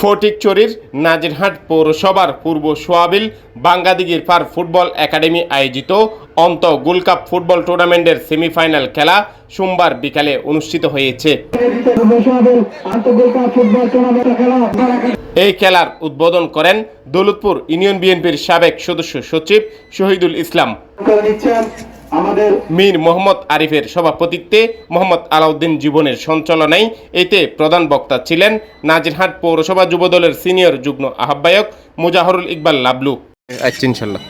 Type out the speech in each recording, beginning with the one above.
ফটিকচুরির নাজিরহাট পৌরসভার পূর্ব সোয়াবিল বাঙ্গাদিগির পার football academy আয়োজিত অন্ত গোল্ড কাপ ফুটবল টুর্নামেন্টের সেমিফাইনাল খেলা সোমবার বিকালে অনুষ্ঠিত হয়েছে। এই খেলার উদ্বোধন করেন দৌলতপুর ইউনিয়ন বিএনপির সাবেক সদস্য সচিব শহীদুল ইসলাম। আমাদের মীর মোহাম্মদ আরিফের সভাপতিত্বে মোহাম্মদ আলাউদ্দিন জীবনের সঞ্চালনায় এতে প্রধান বক্তা ছিলেন নাজিরহাট পৌরসভা যুবদলের সিনিয়র যুগ্ম আহ্বায়ক মুজাহরুল ইকবাল লাবলু। আচ্ছা ইনশাল্লাহ।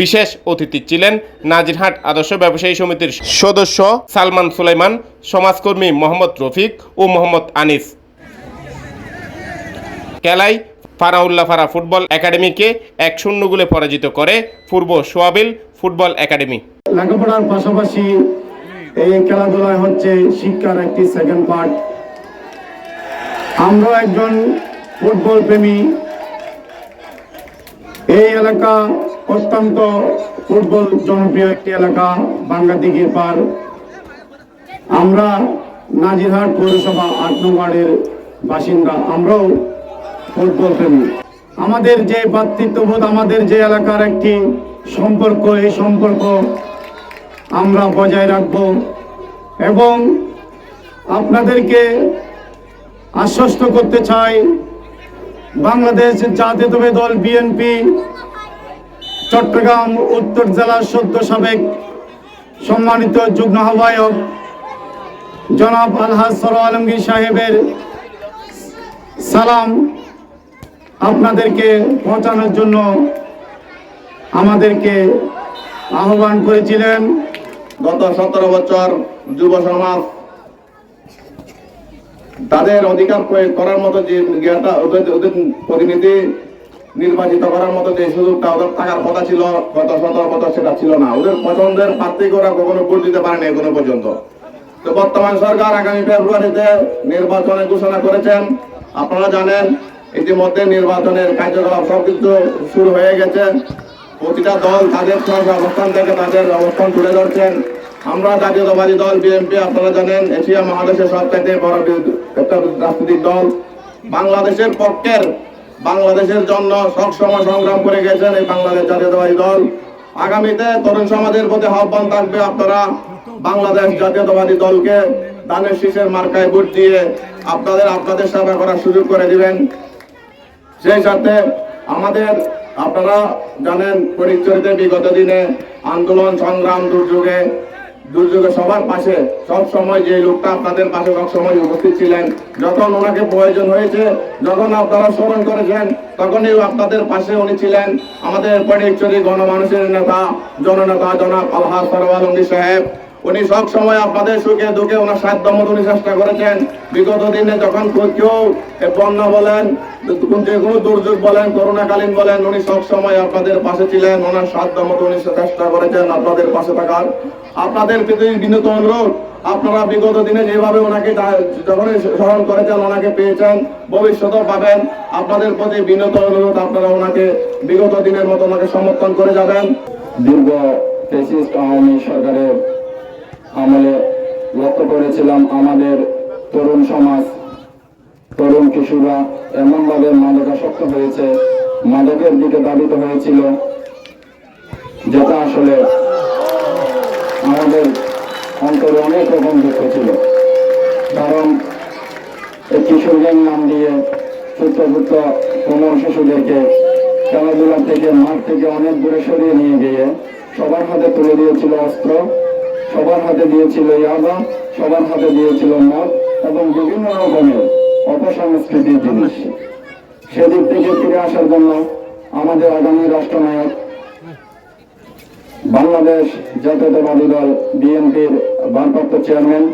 বিশেষ অতিথি ছিলেন নাজিরহাট আদর্শ ব্যবসায়ী সমিতির সদস্য সালমান সুলাইমান সমাজকর্মী মোহাম্মদ রফিক ও মোহাম্মদ আনিস। খেলায় ফারাউল্লাহ ফারা ফুটবল একাডেমিকে এক শূন্য গোলে পরাজিত করে পূর্ব সোয়াবিল ফুটবল একাডেমি। লেখাপড়ার পাশাপাশি এই খেলাধুলায় হচ্ছে শিক্ষার একটি সেকেন্ড পার্ট আমরা একজন ফুটবল প্রেমী এই এলাকা অত্যন্ত ফুটবল জনপ্রিয় একটি এলাকা বাংলাদিঘির পার। আমরা নাজিরহাট পৌরসভা আট নং ওয়ার্ডের বাসিন্দা। আমরাও আমাদের যে ভাতৃত্ববোধ আমাদের যে এলাকার একটি সম্পর্ক, এই সম্পর্ক আমরা বজায় রাখব এবং আপনাদেরকে আশ্বস্ত করতে চাই, বাংলাদেশ জাতীয়তাবাদী দল বিএনপি চট্টগ্রাম উত্তর জেলার সদ্য সাবেক সম্মানিত যুগ্ম আহ্বায়ক জনাব আলহাজ সর আলমগীর সাহেবের সালাম আপনাদেরকে পৌঁছানোর জন্য আমাদেরকে আহ্বান করেছিলেন গত সতেরো বছর যুব সমাজ। তাদের অধিকার প্রয়োগ করার মতো যে জ্ঞানটা ওদের প্রতিনিধি নির্বাচিত করার মতো যে সুযোগটা ওদের থাকার কথা ছিল, গত সতেরো বছর সেটা ছিল না। ওদের পছন্দের প্রার্থীকে ওরা কখনো ভোট দিতে পারেনি এখনও পর্যন্ত। তো বর্তমান সরকার আগামী ফেব্রুয়ারিতে নির্বাচনের ঘোষণা করেছেন। আপনারা জানেন ইতিমধ্যে নির্বাচনের কার্যকলাপ সবকিছু শুরু হয়ে গেছে। প্রতিটা দল তাদের অবস্থান থেকে তাদের অবস্থান তুলে ধরছেন। আমরা জাতীয়তাবাদী দল, বিএনপি, আপনারা জানেন, এশিয়া মহাদেশের সবচাইতে বড় একটা রাজনৈতিক দল। বাংলাদেশের পক্ষের, বাংলাদেশের জন্য সবসময় সংগ্রাম করে গেছেন এই বাংলাদেশ জাতীয়তাবাদী দল। আগামীতে তরুণ সমাজের প্রতি আহ্বান থাকবে আপনারা বাংলাদেশ জাতীয়তাবাদী দলকে দানের শীষের মার্কায় ভোট দিয়ে আপনাদের আপনাদের সেবা করার সুযোগ করে দিবেন। সেই সাথে আমাদের, আপনারা জানেন পরিচয়তে বিগত দিনে আন্দোলন, সংগ্রাম, দুর্যোগে দুর্যোগে সবার পাশে সব সময় যে লোকটা আপনাদের পাশে সব সময় উপস্থিত ছিলেন, যখন ওনাকে প্রয়োজন হয়েছে, যখন আপনারা স্মরণ করেছেন, তখনই আপনাদের পাশে উনি ছিলেন আমাদের পরিচয় গণমানুষের নেতা, জননেতা জনাব আলহাজ সরওয়ালঙ্গি সাহেব। উনি সব সময় আপনাদের সুখে দুঃখে ওনার সাধ্য মতো উনি চেষ্টা করেছেন। বিগত দিনে যখন কেউ বন্যা বলেন যে কোনো দুর্যোগ বলেন, করোনাকালীন বলেন, উনি সব সময় আপনাদের পাশে ছিলেন, ওনার সাধ্য মতো উনি চেষ্টা করেছেন আপনাদের পাশে থাকার। আপনাদের প্রতি বিনীত অনুরোধ, আপনারা বিগত দিনে যেভাবে ওনাকে যখনই স্মরণ করেছেন, ওনাকে পেয়েছেন, ভবিষ্যতেও পাবেন। আপনাদের প্রতি বিনীত অনুরোধ, আপনারা ওনাকে বিগত দিনের মতো ওনাকে সমর্থন করে যাবেন। দীর্ঘ আওয়ামী সরকারের আমলে লক্ষ্য করেছিলাম আমাদের তরুণ সমাজ, তরুণ কিশোররা এমনভাবে মাদকাসক্ত হয়েছে, মাদকের দিকে দাবিত হয়েছিল, যেটা আসলে আমাদের অন্তরে অনেক রকম দুঃখ ছিল। কারণ কিশোর গ্যাং নাম দিয়ে ছোট্ট ছোট্ট কোনো শিশুদেরকে খেলাধুলা থেকে মাঠ থেকে অনেক দূরে সরিয়ে নিয়ে গিয়ে সবার হাতে তুলে দিয়েছিল অস্ত্র। সবার হাতে দিয়েছিল ইয়াবা, সবার হাতে দিয়েছিল মদ এবং বিভিন্ন রকমের অপসংস্কৃতির জিনিস। সেদিক থেকে ফিরে আসার জন্য আমাদের আগামী রাষ্ট্রনায়ক বাংলাদেশ জাতীয়তাবাদী দল বিএনপির ভারপ্রাপ্ত চেয়ারম্যান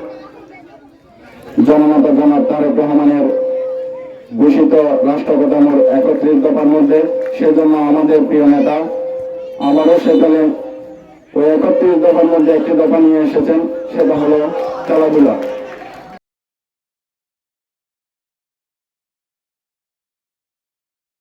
জননেতা জনাব তারেক রহমানের ঘোষিত রাষ্ট্রপতামর একত্রিশ দফার মধ্যে। সেজন্য আমাদের প্রিয় নেতা, আমারও সেখানে ওই একত্রিশ দফার মধ্যে একটি দফা নিয়ে এসেছেন সেটা হলো খেলাধুলা।